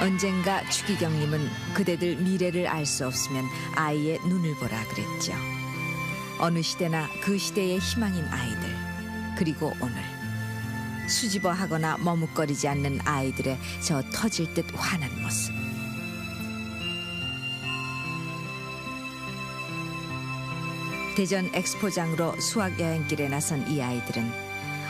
언젠가 추기경님은 그대들 미래를 알 수 없으면 아이의 눈을 보라 그랬죠. 어느 시대나 그 시대의 희망인 아이들 그리고 오늘 수집어 하거나 머뭇거리지 않는 아이들의 저 터질 듯 환한 모습. 대전 엑스포장으로 수학 여행길에 나선 이 아이들은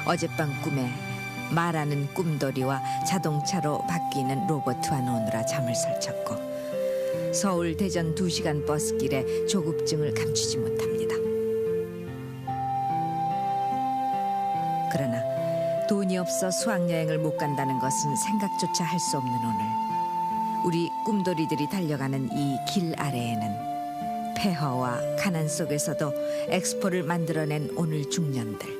어젯밤 꿈에 말하는 꿈돌이와 자동차로 바뀌는 로봇과 노느라 잠을 설쳤고 서울 대전 2시간 버스길에 조급증을 감추지 못합니다. 그러나 돈이 없어 수학여행을 못 간다는 것은 생각조차 할 수 없는 오늘 우리 꿈돌이들이 달려가는 이 길 아래에는 폐허와 가난 속에서도 엑스포를 만들어낸 오늘 중년들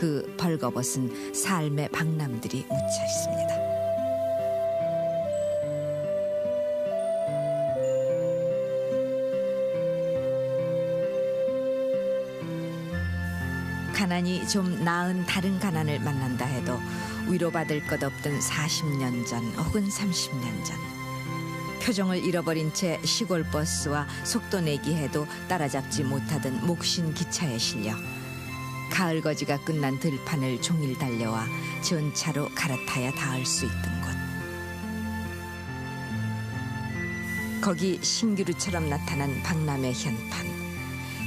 그 벌거벗은 삶의 박람들이 묻혀 있습니다. 가난이 좀 나은 다른 가난을 만난다 해도 위로받을 것 없던 40년 전 혹은 30년 전 표정을 잃어버린 채 시골 버스와 속도 내기 해도 따라잡지 못하던 목신 기차에 실려 가을 거지가 끝난 들판을 종일 달려와 전차로 갈아타야 닿을 수 있던 곳. 거기 신기루처럼 나타난 박람회 현판.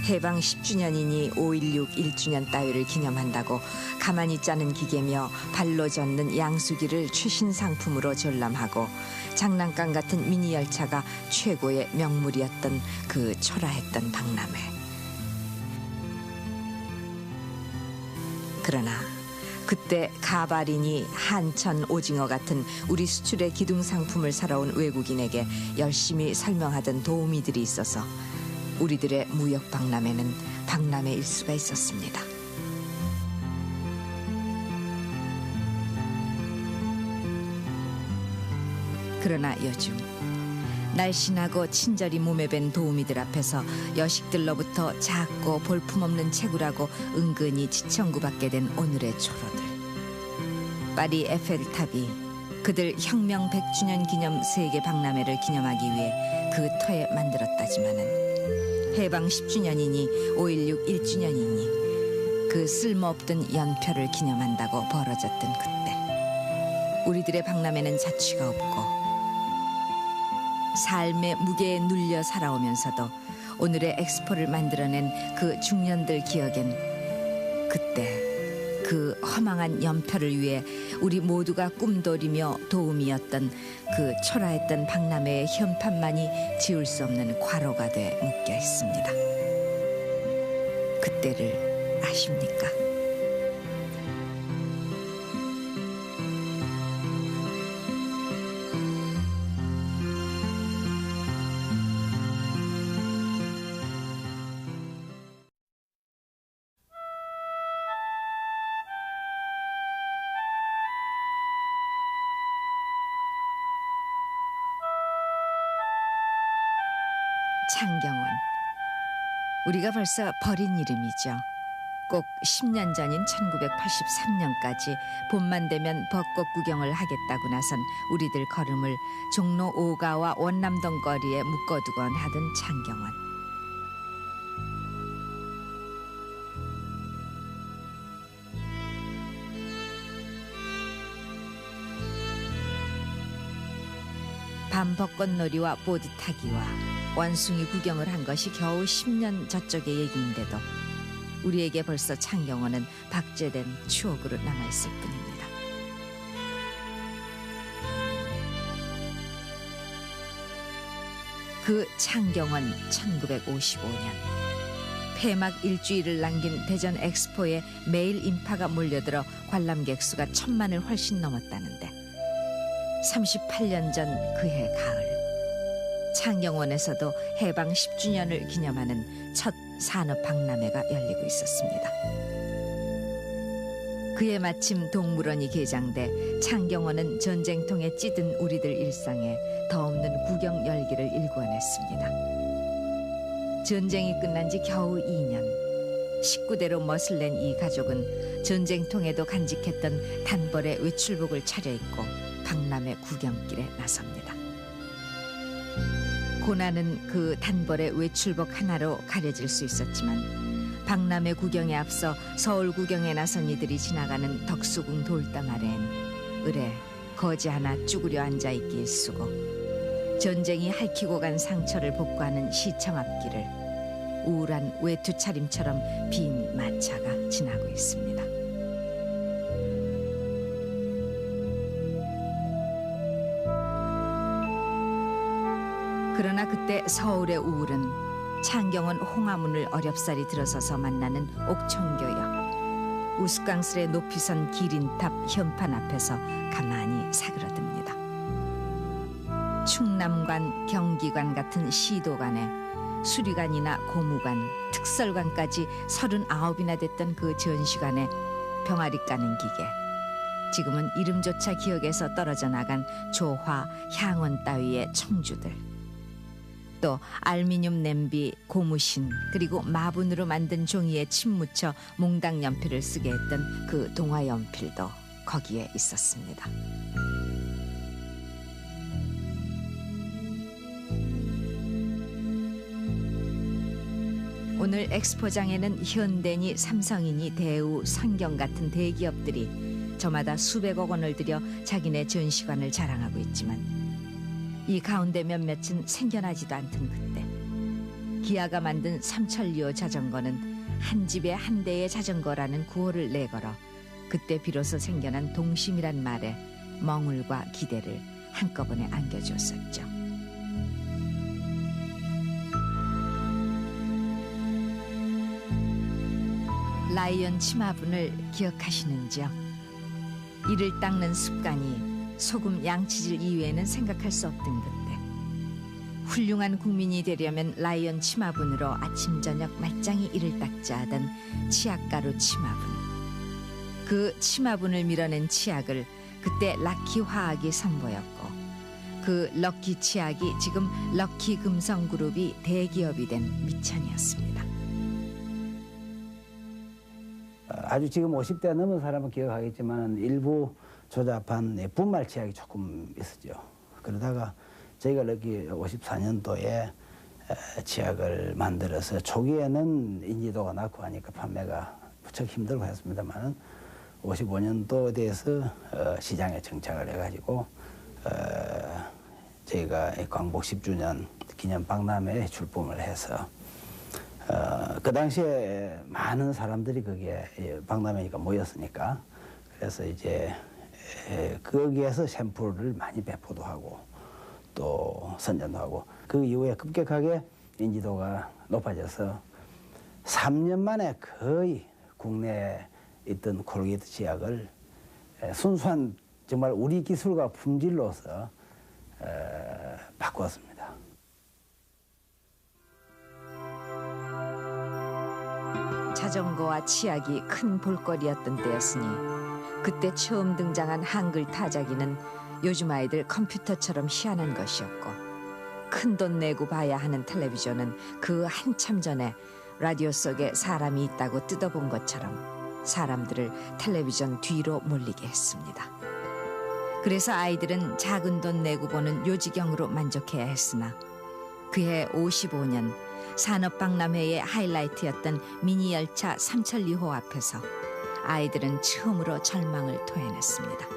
해방 10주년이니 5.16 1주년 따위를 기념한다고 가만히 짜는 기계며 발로 젓는 양수기를 최신 상품으로 전람하고 장난감 같은 미니 열차가 최고의 명물이었던 그 초라했던 박람회. 그러나 그때 가발이니 한천 오징어 같은 우리 수출의 기둥 상품을 사러 온 외국인에게 열심히 설명하던 도우미들이 있어서 우리들의 무역 박람회는 박람회 일 수가 있었습니다. 그러나 요즘 날씬하고 친절히 몸에 밴 도우미들 앞에서 여식들로부터 작고 볼품없는 채굴하고 은근히 지청구받게 된 오늘의 초로들. 파리 에펠탑이 그들 혁명 100주년 기념 세계 박람회를 기념하기 위해 그 터에 만들었다지만은 해방 10주년이니 5.16 1주년이니 그 쓸모없던 연표를 기념한다고 벌어졌던 그때 우리들의 박람회는 자취가 없고 삶의 무게에 눌려 살아오면서도 오늘의 엑스포를 만들어낸 그 중년들 기억엔 그때 그 허망한 연표를 위해 우리 모두가 꿈돌이며 도움이었던 그 초라했던 박람회의 현판만이 지울 수 없는 과로가 돼 묶여 있습니다. 그때를 아십니까? 우리가 벌써 버린 이름이죠. 꼭 10년 전인 1983년까지 봄만 되면 벚꽃 구경을 하겠다고 나선 우리들 걸음을 종로 오가와 원남동 거리에 묶어두곤 하던 창경원. 밤 벚꽃놀이와 보드 타기와 원숭이 구경을 한 것이 겨우 10년 저쪽의 얘기인데도 우리에게 벌써 창경원은 박제된 추억으로 남아있을 뿐입니다. 그 창경원 1955년 폐막 일주일을 남긴 대전 엑스포에 매일 인파가 몰려들어 관람객 수가 천만을 훨씬 넘었다는데 38년 전 그해 가을 창경원에서도 해방 10주년을 기념하는 첫 산업 박람회가 열리고 있었습니다. 그해 마침 동물원이 개장돼 창경원은 전쟁통에 찌든 우리들 일상에 더없는 구경 열기를 일궈냈습니다. 전쟁이 끝난 지 겨우 2년. 식구대로 멋을 낸 이 가족은 전쟁통에도 간직했던 단벌의 외출복을 차려입고 박람회 구경길에 나섭니다. 고난은 그 단벌의 외출복 하나로 가려질 수 있었지만 박람회 구경에 앞서 서울 구경에 나선 이들이 지나가는 덕수궁 돌담 아래엔 을에 거지 하나 쭈그려 앉아 있기에 쓰고 전쟁이 핥히고 간 상처를 복구하는 시청 앞길을 우울한 외투 차림처럼 빈 마차가 지나고 있습니다. 그러나 그때 서울의 우울은 창경은 홍화문을 어렵사리 들어서서 만나는 옥천교역 우스꽝스레 높이 선 기린탑 현판 앞에서 가만히 사그러듭니다. 충남관, 경기관 같은 시도관에 수리관이나 고무관, 특설관까지 서른아홉이나 됐던 그 전시관에 병아리 까는 기계 지금은 이름조차 기억에서 떨어져 나간 조화, 향원 따위의 청주들 또 알미늄 냄비, 고무신 그리고 마분으로 만든 종이에 침 묻혀 몽당 연필을 쓰게 했던 그 동화 연필도 거기에 있었습니다. 오늘 엑스포장에는 현대니 삼성이니 대우, 성경 같은 대기업들이 저마다 수백억 원을 들여 자기네 전시관을 자랑하고 있지만 이 가운데 몇몇은 생겨나지도 않던 그때 기아가 만든 삼천리오 자전거는 한 집에 한 대의 자전거라는 구호를 내걸어 그때 비로소 생겨난 동심이란 말에 멍울과 기대를 한꺼번에 안겨주었었죠. 라이언 치마분을 기억하시는지요? 이를 닦는 습관이 소금 양치질 이외에는 생각할 수 없던 그때 훌륭한 국민이 되려면 라이언 치마분으로 아침 저녁 말짱히 이를 닦자 하던 치약가루 치마분 그 치마분을 밀어낸 치약을 그때 락키 화학이 선보였고 그 럭키 치약이 지금 럭키 금성 그룹이 대기업이 된 미천이었습니다. 아주 지금 50대 넘은 사람은 기억하겠지만 일부 조잡한 분말 치약이 조금 있었죠. 그러다가 저희가 여기 54년도에 치약을 만들어서 초기에는 인지도가 낮고 하니까 판매가 무척 힘들고 했습니다만 55년도에 대해서 어, 시장에 정착을 해가지고 어, 저희가 광복 10주년 기념 박람회에 출품을 해서 어, 그 당시에 많은 사람들이 거기에 예, 박람회니까 모였으니까 그래서 이제 에, 거기에서 샘플을 많이 배포도 하고 또 선전도 하고 그 이후에 급격하게 인지도가 높아져서 3년 만에 거의 국내에 있던 콜게이트 치약을 에, 순수한 정말 우리 기술과 품질로서 에, 바꾸었습니다. 자전거와 치약이 큰 볼거리였던 때였으니 그때 처음 등장한 한글 타자기는 요즘 아이들 컴퓨터처럼 희한한 것이었고 큰 돈 내고 봐야 하는 텔레비전은 그 한참 전에 라디오 속에 사람이 있다고 뜯어본 것처럼 사람들을 텔레비전 뒤로 몰리게 했습니다. 그래서 아이들은 작은 돈 내고 보는 요지경으로 만족해야 했으나 그해 55년 산업박람회의 하이라이트였던 미니 열차 삼천리호 앞에서 아이들은 처음으로 절망을 토해냈습니다.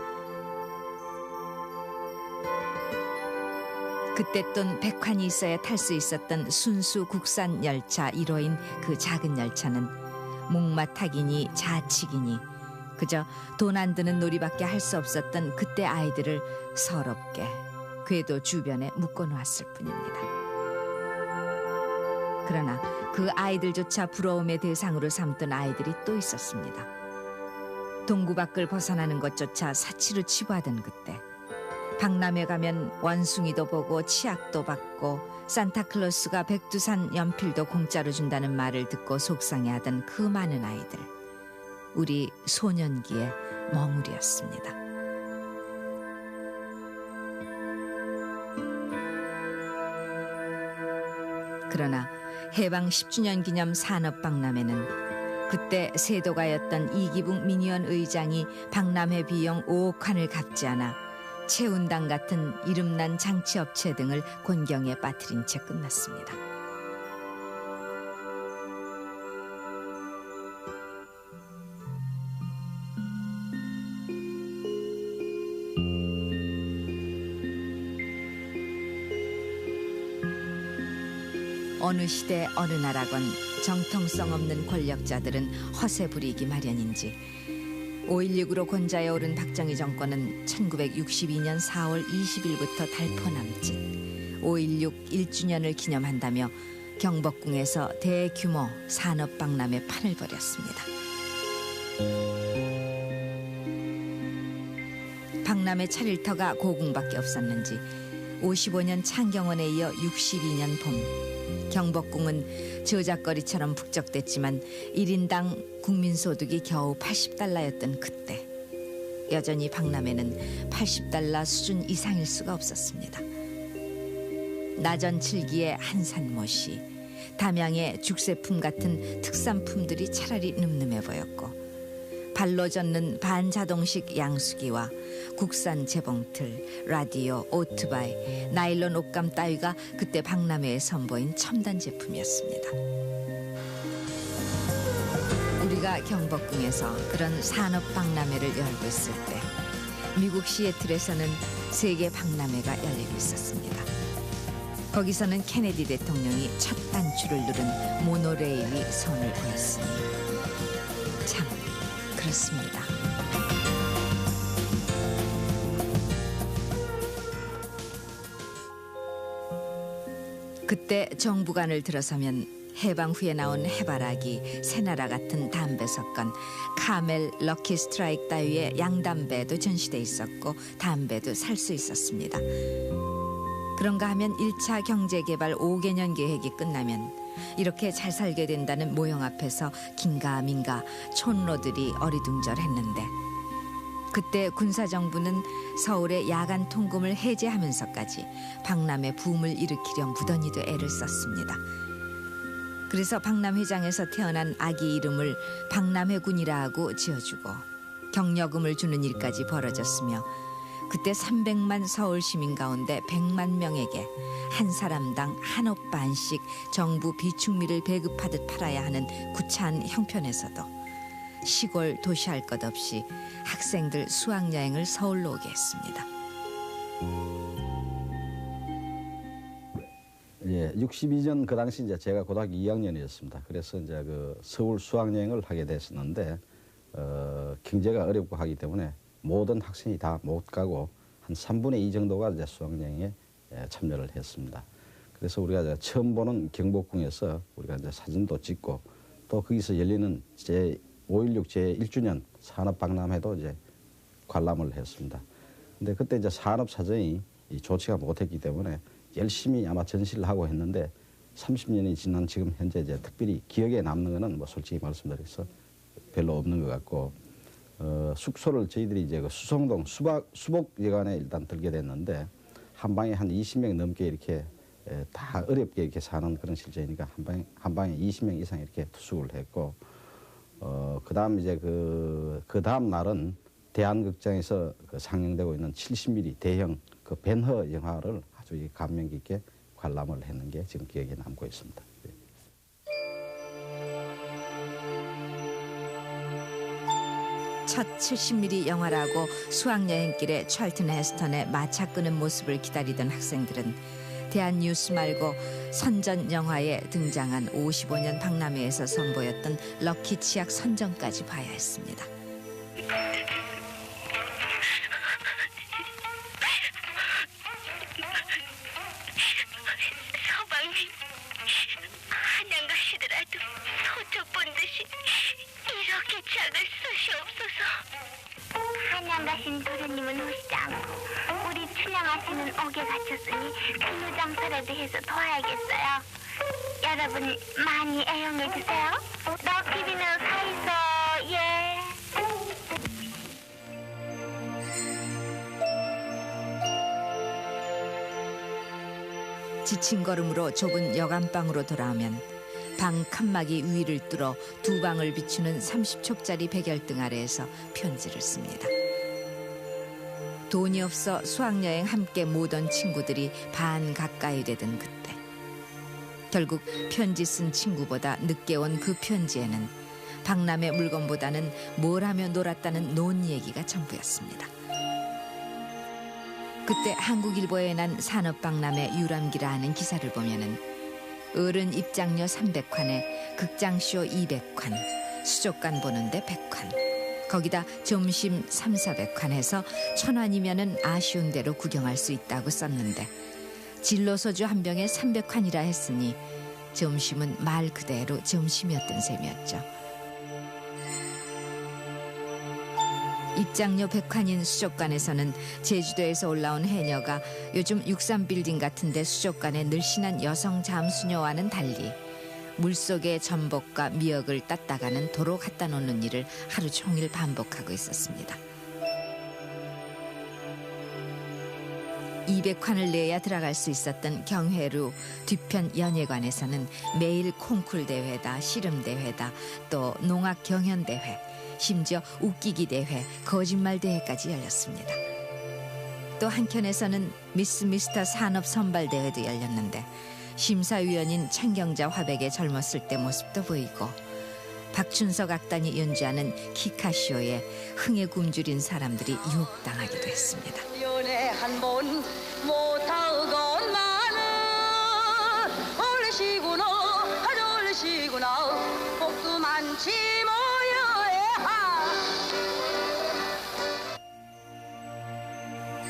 그때 돈 백환이 있어야 탈 수 있었던 순수 국산 열차 1호인 그 작은 열차는 목마타기니 자치기니 그저 돈 안 드는 놀이밖에 할 수 없었던 그때 아이들을 서럽게 궤도 주변에 묶어놓았을 뿐입니다. 그러나 그 아이들조차 부러움의 대상으로 삼던 아이들이 또 있었습니다. 동구 밖을 벗어나는 것조차 사치로 치부하던 그때 박람회 가면 원숭이도 보고 치약도 받고 산타클로스가 백두산 연필도 공짜로 준다는 말을 듣고 속상해하던 그 많은 아이들 우리 소년기의 멍울이었습니다. 그러나 해방 10주년 기념 산업박람회는 그때 세도가였던 이기붕 미니언 의장이 박람회 비용 5억 환을 갚지 않아 채운당 같은 이름난 장치 업체 등을 곤경에 빠뜨린 채 끝났습니다. 어느 시대 어느 나라건 정통성 없는 권력자들은 허세 부리기 마련인지 5.16으로 권좌에 오른 박정희 정권은 1962년 4월 20일부터 달포남짓 5.16 1주년을 기념한다며 경복궁에서 대규모 산업박람회 판을 벌였습니다. 박람회 차릴터가 고궁밖에 없었는지 55년 창경원에 이어 62년 봄 경복궁은 저작거리처럼 북적댔지만 1인당 국민소득이 겨우 80달러였던 그때 여전히 박람회는 80달러 수준 이상일 수가 없었습니다. 나전 칠기의 한산모시, 담양의 죽새품 같은 특산품들이 차라리 늠름해 보였고 발로 젓는 반자동식 양수기와 국산 재봉틀, 라디오, 오토바이, 나일론 옷감 따위가 그때 박람회에 선보인 첨단 제품이었습니다. 우리가 경복궁에서 그런 산업 박람회를 열고 있을 때 미국 시애틀에서는 세계 박람회가 열리고 있었습니다. 거기서는 케네디 대통령이 첫 단추를 누른 모노레일이 선을 보였으니 참 그렇습니다. 그때 정부관을 들어서면 해방 후에 나온 해바라기, 새나라 같은 담배 석건, 카멜, 럭키 스트라이크 따위의 양담배도 전시돼 있었고 담배도 살 수 있었습니다. 그런가 하면 1차 경제개발 5개년 계획이 끝나면 이렇게 잘 살게 된다는 모형 앞에서 긴가민가 촌로들이 어리둥절했는데 그때 군사정부는 서울의 야간 통금을 해제하면서까지 박람회 붐을 일으키려 무던히도 애를 썼습니다. 그래서 박람회장에서 태어난 아기 이름을 박람회군이라 하고 지어주고 경력금을 주는 일까지 벌어졌으며 그때 300만 서울 시민 가운데 100만 명에게 한 사람당 한옥 반씩 정부 비축미를 배급하듯 팔아야 하는 구차한 형편에서도 시골 도시 할 것 없이 학생들 수학여행을 서울로 오게 했습니다. 예, 62년 그 당시 이제 제가 고등학교 2학년이었습니다. 그래서 이제 그 서울 수학여행을 하게 됐었는데 어, 경제가 어렵고 하기 때문에 모든 학생이 다 못 가고 한 3분의 2 정도가 이제 수학여행에 예, 참여를 했습니다. 그래서 우리가 이제 처음 보는 경복궁에서 우리가 이제 사진도 찍고 또 거기서 열리는 제 5.16 제 1주년 산업박람회도 이제 관람을 했습니다. 근데 그때 이제 산업 사정이 좋지가 못했기 때문에 열심히 아마 전시를 하고 했는데 30년이 지난 지금 현재 이제 특별히 기억에 남는 거는 뭐 솔직히 말씀드려서 별로 없는 것 같고 어, 숙소를 저희들이 이제 그 수성동 수박 수복여관에 일단 들게 됐는데 한 방에 한 20명 넘게 이렇게 에, 다 어렵게 이렇게 사는 그런 실제니까 한 방에 한 방에 20명 이상 이렇게 투숙을 했고 어, 그 다음 이제 그, 그 다음 날은 대한극장에서 그 상영되고 있는 70mm 대형 그 벤허 영화를 아주 감명 깊게 관람을 했는 게 지금 기억에 남고 있습니다. 첫 70mm 영화라고 수학여행길에 찰튼 헤스턴의 마차 끄는 모습을 기다리던 학생들은 대한 뉴스 말고 선전 영화에 등장한 55년 박람회에서 선보였던 럭키 치약 선전까지 봐야 했습니다. 근우 장사라도 해서 도와야겠어요. 여러분 많이 애용해 주세요. 너키비는 사이서 예. 지친 걸음으로 좁은 여간방으로 돌아오면 방 칸막이 위를 뚫어 두 방을 비추는 30촉짜리 백열등 아래에서 편지를 씁니다. 돈이 없어 수학여행 함께 못 온 친구들이 반 가까이 되던 그때 결국 편지 쓴 친구보다 늦게 온 그 편지에는 박람회 물건보다는 뭘 하며 놀았다는 논 얘기가 전부였습니다. 그때 한국일보에 난 산업박람회 유람기라 하는 기사를 보면은 어른 입장료 300관에 극장쇼 200관, 수족관 보는데 100관, 거기다 점심 3, 400관 해서 천 원이면은 아쉬운 대로 구경할 수 있다고 썼는데 진로 소주 한 병에 300관이라 했으니 점심은 말 그대로 점심이었던 셈이었죠. 입장료 100관인 수족관에서는 제주도에서 올라온 해녀가 요즘 63빌딩 같은데 수족관에 늘씬한 여성 잠수녀와는 달리 물속의 전복과 미역을 땄다가는 도로 갖다 놓는 일을 하루 종일 반복하고 있었습니다. 200관을 내야 들어갈 수 있었던 경회루 뒤편 연예관에서는 매일 콩쿨 대회다, 씨름 대회다, 또 농악 경연 대회, 심지어 웃기기 대회, 거짓말 대회까지 열렸습니다. 또 한켠에서는 미스 미스터 산업 선발 대회도 열렸는데 심사위원인 창경자 화백의 젊었을 때 모습도 보이고 박춘석 악단이 연주하는 키카쇼에 흥에 굶주린 사람들이 유혹당하기도 했습니다.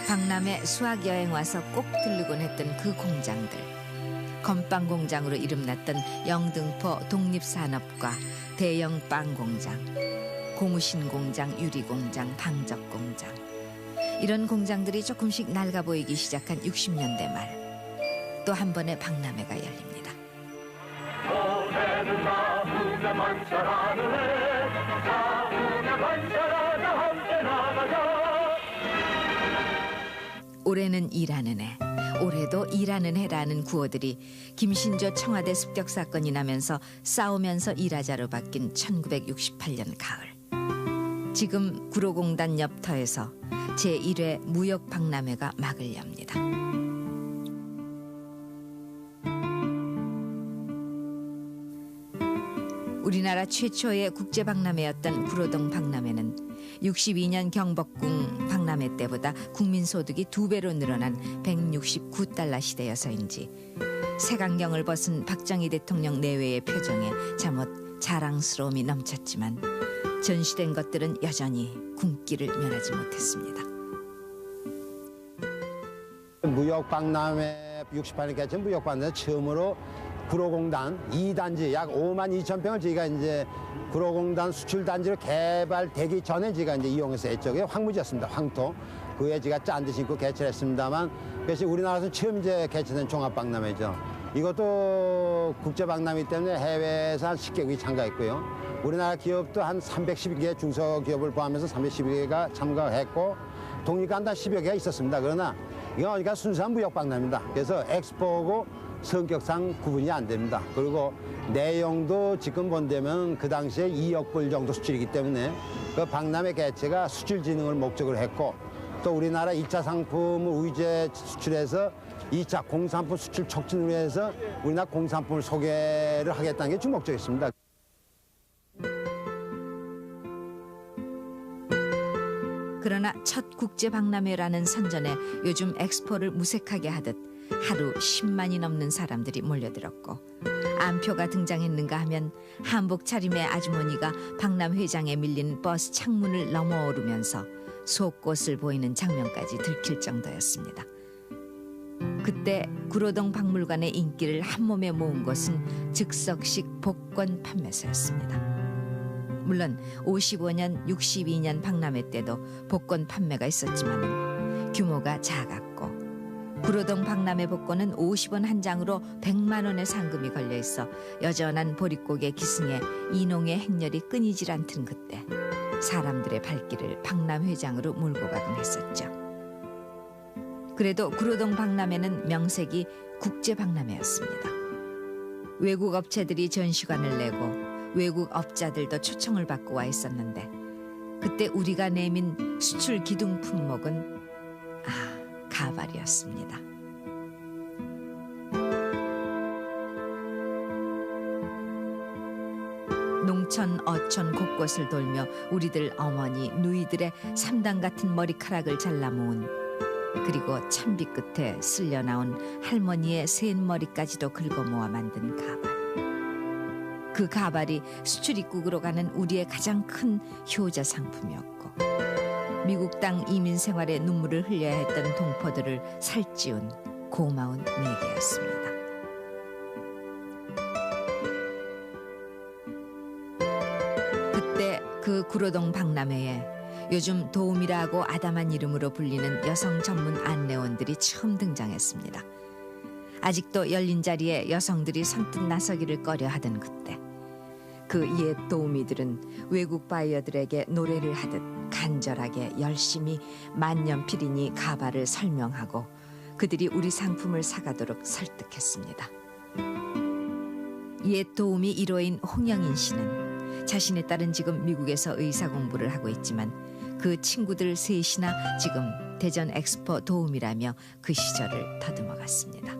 박람회 수학 여행 와서 꼭 들르곤 했던 그 공장들. 건빵 공장으로 이름났던 영등포 독립산업과 대형 빵 공장, 고무신 공장, 유리 공장, 방적 공장. 이런 공장들이 조금씩 낡아 보이기 시작한 60년대 말. 또 한 번의 박람회가 열립니다. 올해는 일하는 해, 올해도 일하는 해라는 구호들이 김신조 청와대 습격 사건이 나면서 싸우면서 일하자로 바뀐 1968년 가을. 지금 구로공단 옆터에서 제1회 무역 박람회가 막을 엽니다. 우리나라 최초의 국제 박람회였던 구로동 박람회는 62년 경복궁 박람회 때보다 국민 소득이 두 배로 늘어난 169달러 시대여서인지 색안경을 벗은 박정희 대통령 내외의 표정에 잠옷 자랑스러움이 넘쳤지만 전시된 것들은 여전히 군기를 면하지 못했습니다. 무역 박람회 68년 개최 무역 박람회 처음으로 구로공단 2단지 약 5만 2천 평을 저희가 이제 구로공단 수출단지로 개발되기 전에 제가 이제 이용해서. 그게 황무지였습니다. 황토. 그에 제가 짠 듯이 있고 개최를 했습니다만 그것이 우리나라에서 처음 이제 개최된 종합박람회죠. 이것도 국제박람회 때문에 해외에서 한 10개국이 참가했고요. 우리나라 기업도 한 312개 중소기업을 포함해서 312개가 참가했고 독립간단 10여 개가 있었습니다. 그러나 이건 그러니까 순수한 무역박람회입니다. 그래서 엑스포고 성격상 구분이 안 됩니다. 그리고 내용도 지금 본다면 그 당시에 2억 불 정도 수출이기 때문에 그 박람회 개최가 수출 진흥을 목적으로 했고 또 우리나라 2차 상품을 우이제 수출해서 2차 공산품 수출 촉진을 위해서 우리나라 공산품을 소개를 하겠다는 게 주목적이었습니다. 그러나 첫 국제 박람회라는 선전에 요즘 엑스포를 무색하게 하듯 하루 10만이 넘는 사람들이 몰려들었고 안표가 등장했는가 하면 한복 차림의 아주머니가 박람회장에 밀린 버스 창문을 넘어오르면서 속꽃을 보이는 장면까지 들킬 정도였습니다. 그때 구로동 박물관의 인기를 한 몸에 모은 것은 즉석식 복권 판매소였습니다. 물론 55년, 62년 박람회 때도 복권 판매가 있었지만 규모가 작았고 구로동 박람회 복권은 50원 한 장으로 100만 원의 상금이 걸려 있어 여전한 보릿고개 기승에 이농의 행렬이 끊이질 않던 그때 사람들의 발길을 박람회장으로 몰고 가곤 했었죠. 그래도 구로동 박람회는 명색이 국제 박람회였습니다. 외국 업체들이 전시관을 내고 외국 업자들도 초청을 받고 와 있었는데 그때 우리가 내민 수출 기둥 품목은 아, 가발이었습니다. 농촌 어촌 곳곳을 돌며 우리들 어머니 누이들의 삼당 같은 머리카락을 잘라 모은 그리고 찬비 끝에 쓸려 나온 할머니의 센 머리까지도 긁어 모아 만든 가발. 그 가발이 수출 입국으로 가는 우리의 가장 큰 효자 상품이었고 미국 땅 이민 생활에 눈물을 흘려야 했던 동포들을 살찌운 고마운 매개였습니다. 그때 그 구로동 박람회에 요즘 도움이라고 아담한 이름으로 불리는 여성 전문 안내원들이 처음 등장했습니다. 아직도 열린 자리에 여성들이 선뜻 나서기를 꺼려 하던 그때 그 옛 도우미들은 외국 바이어들에게 노래를 하듯 간절하게 열심히 만년필이니 가발을 설명하고 그들이 우리 상품을 사가도록 설득했습니다. 옛 도우미 1호인 홍영인 씨는 자신의 딸은 지금 미국에서 의사 공부를 하고 있지만 그 친구들 셋이나 지금 대전 엑스포 도우미라며 그 시절을 더듬어갔습니다.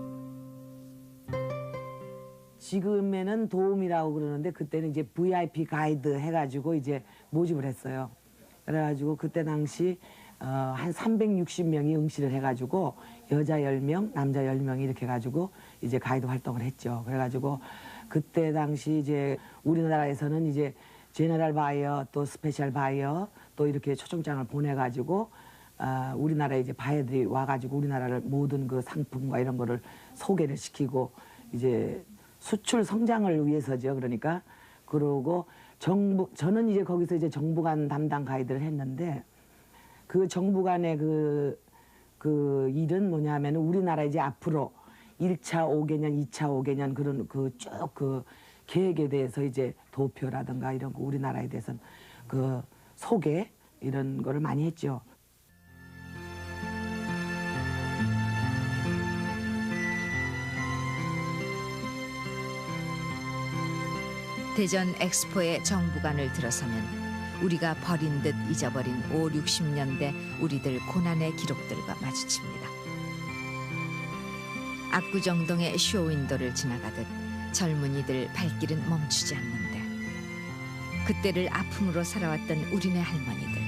지금에는 도움이라고 그러는데 그때는 이제 VIP 가이드 해가지고 이제 모집을 했어요. 그래가지고 그때 당시 어, 한 360명이 응시를 해가지고 여자 10명, 남자 10명 이렇게 해가지고 이제 가이드 활동을 했죠. 그래가지고 그때 당시 이제 우리나라에서는 이제 제너럴 바이어 또 스페셜 바이어 또 이렇게 초청장을 보내가지고 아, 우리나라에 이제 바이어들이 와가지고 우리나라를 모든 그 상품과 이런 거를 소개를 시키고 이제 수출 성장을 위해서죠. 그러니까 그러고 정부 저는 이제 거기서 이제 정부간 담당 가이드를 했는데 그 정부간의 그, 그 일은 뭐냐면 우리나라 이제 앞으로 1차 5개년, 2차 5개년 그런 그쭉그 계획에 대해서 이제 도표라든가 이런 거 우리나라에 대해서는 그 소개 이런 거를 많이 했죠. 대전 엑스포의 정부관을 들어서면 우리가 버린 듯 잊어버린 5, 60년대 우리들 고난의 기록들과 마주칩니다. 압구정동의 쇼윈도를 지나가듯 젊은이들 발길은 멈추지 않는데 그때를 아픔으로 살아왔던 우리네 할머니들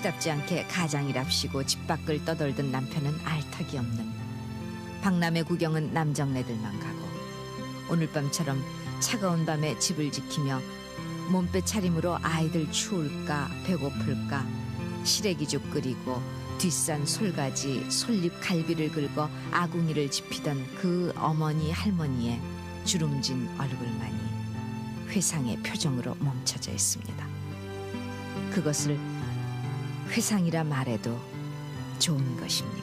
시답지 않게 가장이랍시고 집 밖을 떠돌던 남편은 알턱이 없는 박람회 구경은 남정네들만 가고 오늘 밤처럼 차가운 밤에 집을 지키며 몸빼 차림으로 아이들 추울까 배고플까 시래기죽 끓이고 뒷산 솔가지 솔잎 갈비를 긁어 아궁이를 지피던 그 어머니 할머니의 주름진 얼굴만이 회상의 표정으로 멈춰져 있습니다. 그것을 회상이라 말해도 좋은 것입니까?